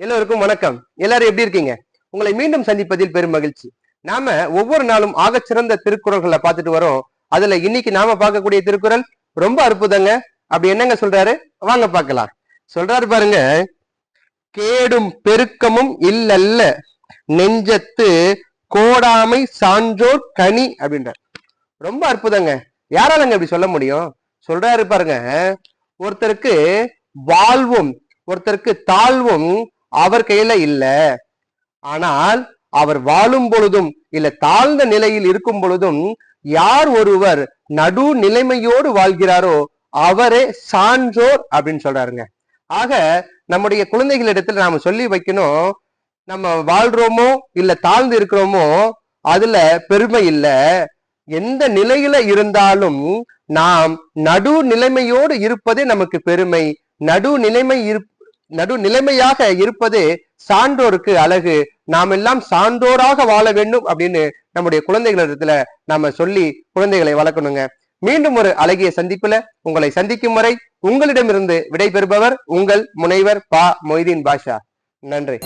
எல்லோருக்கும் வணக்கம். எல்லாரும் எப்படி இருக்கீங்க? உங்களை மீண்டும் சந்திப்பதில் பெரும் மகிழ்ச்சி. நாம ஒவ்வொரு நாளும் ஆகச்சிறந்த திருக்குறள்களை பார்த்துட்டு வரோம். அதுல இன்னைக்கு நாம பார்க்கக்கூடிய திருக்குறள் ரொம்ப அற்புதங்க. அப்படி என்னங்க சொல்றாரு? வாங்க பார்க்கலாம். சொல்றாரு பாருங்க. கேடும் பெருக்கமும் இல்லல்ல. நெஞ்சத்து கோடாமை சான்றோர் கனி அப்படின்றார். ரொம்ப அற்புதங்க. யாராலங்க இப்படி சொல்ல முடியும்? சொல்றாரு பாருங்க. ஒருத்தருக்கு வாழ்வும் ஒருத்தருக்கு தாழ்வும் அவர் கையில இல்ல. ஆனால் அவர் வாழும் பொழுதும் இல்ல தாழ்ந்த நிலையில் இருக்கும் பொழுதும் யார் ஒருவர் நடு நிலைமையோடு வாழ்கிறாரோ அவரே சான்றோர் அப்படின்னு சொல்றாருங்க. ஆக நம்முடைய குழந்தைகளிடத்துல நாம சொல்லி வைக்கணும் நம்ம வாழ்றோமோ இல்ல தாழ்ந்து இருக்கிறோமோ அதுல பெருமை இல்ல. எந்த நிலையில இருந்தாலும் நாம் நடு நிலைமையோடு இருப்பதே நமக்கு பெருமை. நடு நிலைமை நடுநிலைமையாக இருப்பது சான்றோருக்கு அழகு. நாம் எல்லாம் சான்றோராக வாழ வேண்டும் அப்படின்னு நம்முடைய குழந்தைகளிடத்துல நாம சொல்லி குழந்தைகளை வளர்க்கணுங்க. மீண்டும் ஒரு அழகிய சந்திப்புல உங்களை சந்திக்கும் வரை உங்களிடமிருந்து விடைபெறுபவர் உங்கள் முனைவர் பா மொய்தீன் பாஷா. நன்றி.